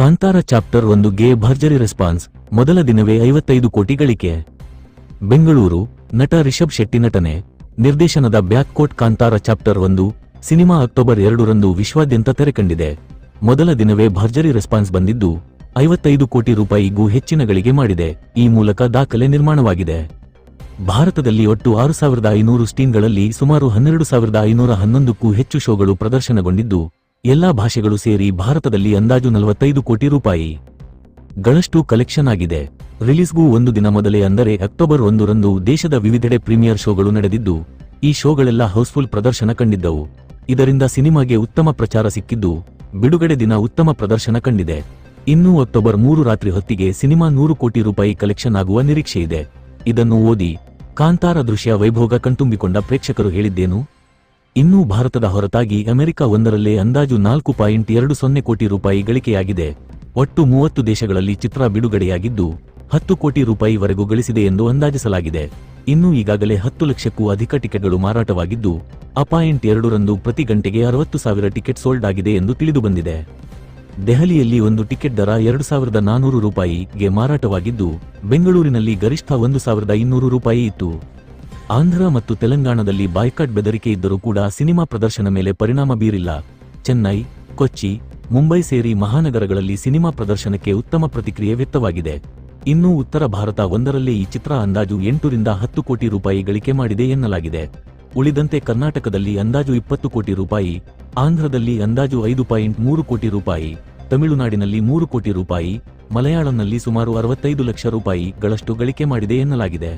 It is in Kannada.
ಕಾಂತಾರ ಚಾಪ್ಟರ್ ಒಂದು ಗೆ ಭರ್ಜರಿ ರೆಸ್ಪಾನ್ಸ್. ಮೊದಲ ದಿನವೇ ಐವತ್ತೈದು ಕೋಟಿ ಗಳಿಕೆ. ಬೆಂಗಳೂರು, ನಟ ರಿಷಬ್ ಶೆಟ್ಟಿ ನಟನೆ. ನಿರ್ದೇಶನದ ಬ್ಯಾಕ್ ಕೋಟ್ ಕಾಂತಾರ ಚಾಪ್ಟರ್ ಒಂದು, ಸಿನಿಮಾ ಅಕ್ಟೋಬರ್ ಎರಡರಂದು ವಿಶ್ವಾದ್ಯಂತ ತೆರೆಕಂಡಿದೆ. ಮೊದಲ ದಿನವೇ ಭರ್ಜರಿ ರೆಸ್ಪಾನ್ಸ್ ಬಂದಿದ್ದು, ಐವತ್ತೈದು ಕೋಟಿ ರೂಪಾಯಿಗೂ ಹೆಚ್ಚಿನ ಗಳಿಗೆ ಮಾಡಿದೆ. ಈ ಮೂಲಕ ದಾಖಲೆ ನಿರ್ಮಾಣವಾಗಿದೆ. ಭಾರತದಲ್ಲಿ ಒಟ್ಟು ಆರು ಸಾವಿರದ ಐನೂರು ಸ್ಟೀನ್ಗಳಲ್ಲಿ ಸುಮಾರು ಹನ್ನೆರಡು ಸಾವಿರದ ಐನೂರ ಹನ್ನೊಂದಕ್ಕೂ ಹೆಚ್ಚು ಶೋಗಳು ಪ್ರದರ್ಶನಗೊಂಡಿದ್ದು ಎಲ್ಲಾ ಭಾಷೆಗಳು ಸೇರಿ ಭಾರತದಲ್ಲಿ ಅಂದಾಜು ನಲವತ್ತೈದು ಕೋಟಿ ರೂಪಾಯಿ ಗಳಷ್ಟು ಕಲೆಕ್ಷನ್ ಆಗಿದೆ. ರಿಲೀಸ್ಗೂ ಒಂದು ದಿನ ಮೊದಲೇ ಅಂದರೆ ಅಕ್ಟೋಬರ್ ಒಂದರಂದು ದೇಶದ ವಿವಿಧೆಡೆ ಪ್ರೀಮಿಯರ್ ಶೋಗಳು ನಡೆದಿದ್ದು, ಈ ಶೋಗಳೆಲ್ಲ ಹೌಸ್ಫುಲ್ ಪ್ರದರ್ಶನ ಕಂಡಿದ್ದವು. ಇದರಿಂದ ಸಿನಿಮಾಗೆ ಉತ್ತಮ ಪ್ರಚಾರ ಸಿಕ್ಕಿದ್ದು, ಬಿಡುಗಡೆ ದಿನ ಉತ್ತಮ ಪ್ರದರ್ಶನ ಕಂಡಿದೆ. ಇನ್ನೂ ಅಕ್ಟೋಬರ್ ಮೂರು ರಾತ್ರಿ ಹೊತ್ತಿಗೆ ಸಿನಿಮಾ ನೂರು ಕೋಟಿ ರೂಪಾಯಿ ಕಲೆಕ್ಷನ್ ಆಗುವ ನಿರೀಕ್ಷೆ ಇದೆ ಇದನ್ನು ಓದಿ ಕಾಂತಾರ ದೃಶ್ಯ ವೈಭೋಗ ಕಣ್ತುಂಬಿಕೊಂಡ ಪ್ರೇಕ್ಷಕರು ಹೇಳಿದ್ದೇನು? ಇನ್ನೂ ಭಾರತದ ಹೊರತಾಗಿ ಅಮೆರಿಕ ಒಂದರಲ್ಲೇ ಅಂದಾಜು ನಾಲ್ಕು ಪಾಯಿಂಟ್ ಎರಡು ಸೊನ್ನೆ ಕೋಟಿ ರೂಪಾಯಿ ಗಳಿಕೆಯಾಗಿದೆ. ಒಟ್ಟು ಮೂವತ್ತು ದೇಶಗಳಲ್ಲಿ ಚಿತ್ರ ಬಿಡುಗಡೆಯಾಗಿದ್ದು, ಹತ್ತು ಕೋಟಿ ರೂಪಾಯಿವರೆಗೂ ಗಳಿಸಿದೆ ಎಂದು ಅಂದಾಜಿಸಲಾಗಿದೆ. ಇನ್ನು ಈಗಾಗಲೇ ಹತ್ತು ಲಕ್ಷಕ್ಕೂ ಅಧಿಕ ಟಿಕೆಟ್ಗಳು ಮಾರಾಟವಾಗಿದ್ದು ಅಪಾಯಿಂಟ್ ಪಾಯಿಂಟ್ ಎರಡರಂದು ಪ್ರತಿ ಗಂಟೆಗೆ ಅರವತ್ತು ಸಾವಿರ ಟಿಕೆಟ್ ಸೋಲ್ಡ್ ಆಗಿದೆ ಎಂದು ತಿಳಿದುಬಂದಿದೆ. ದೆಹಲಿಯಲ್ಲಿ ಒಂದು ಟಿಕೆಟ್ ದರ ಎರಡು ಸಾವಿರದ ನಾನೂರು ರೂಪಾಯಿಗೆ ಮಾರಾಟವಾಗಿದ್ದು, ಬೆಂಗಳೂರಿನಲ್ಲಿ ಗರಿಷ್ಠ ಒಂದು ಸಾವಿರದ ಇನ್ನೂರು ರೂಪಾಯಿ ಇತ್ತು. ಆಂಧ್ರ ಮತ್ತು ತೆಲಂಗಾಣದಲ್ಲಿ ಬಾಯ್ಕಾಟ್ ಬೆದರಿಕೆ ಇದ್ದರೂ ಕೂಡ ಸಿನಿಮಾ ಪ್ರದರ್ಶನ ಮೇಲೆ ಪರಿಣಾಮ ಬೀರಿಲ್ಲ. ಚೆನ್ನೈ, ಕೊಚ್ಚಿ, ಮುಂಬೈ ಸೇರಿ ಮಹಾನಗರಗಳಲ್ಲಿ ಸಿನಿಮಾ ಪ್ರದರ್ಶನಕ್ಕೆ ಉತ್ತಮ ಪ್ರತಿಕ್ರಿಯೆ ವ್ಯಕ್ತವಾಗಿದೆ. ಇನ್ನು ಉತ್ತರ ಭಾರತ ಒಂದರಲ್ಲೇ ಈ ಚಿತ್ರ ಅಂದಾಜು ಎಂಟರಿಂದ ಹತ್ತು ಕೋಟಿ ರೂಪಾಯಿ ಗಳಿಕೆ ಮಾಡಿದೆ ಎನ್ನಲಾಗಿದೆ. ಉಳಿದಂತೆ ಕರ್ನಾಟಕದಲ್ಲಿ ಅಂದಾಜು ಇಪ್ಪತ್ತು ಕೋಟಿ ರೂಪಾಯಿ, ಆಂಧ್ರದಲ್ಲಿ ಅಂದಾಜು ಐದು ಪಾಯಿಂಟ್ ಮೂರು ಕೋಟಿ ರೂಪಾಯಿ, ತಮಿಳುನಾಡಿನಲ್ಲಿ ಮೂರು ಕೋಟಿ ರೂಪಾಯಿ, ಮಲಯಾಳಂನಲ್ಲಿ ಸುಮಾರು ಅರವತ್ತೈದು ಲಕ್ಷ ರೂಪಾಯಿಗಳಷ್ಟು ಗಳಿಕೆ ಮಾಡಿದೆ ಎನ್ನಲಾಗಿದೆ.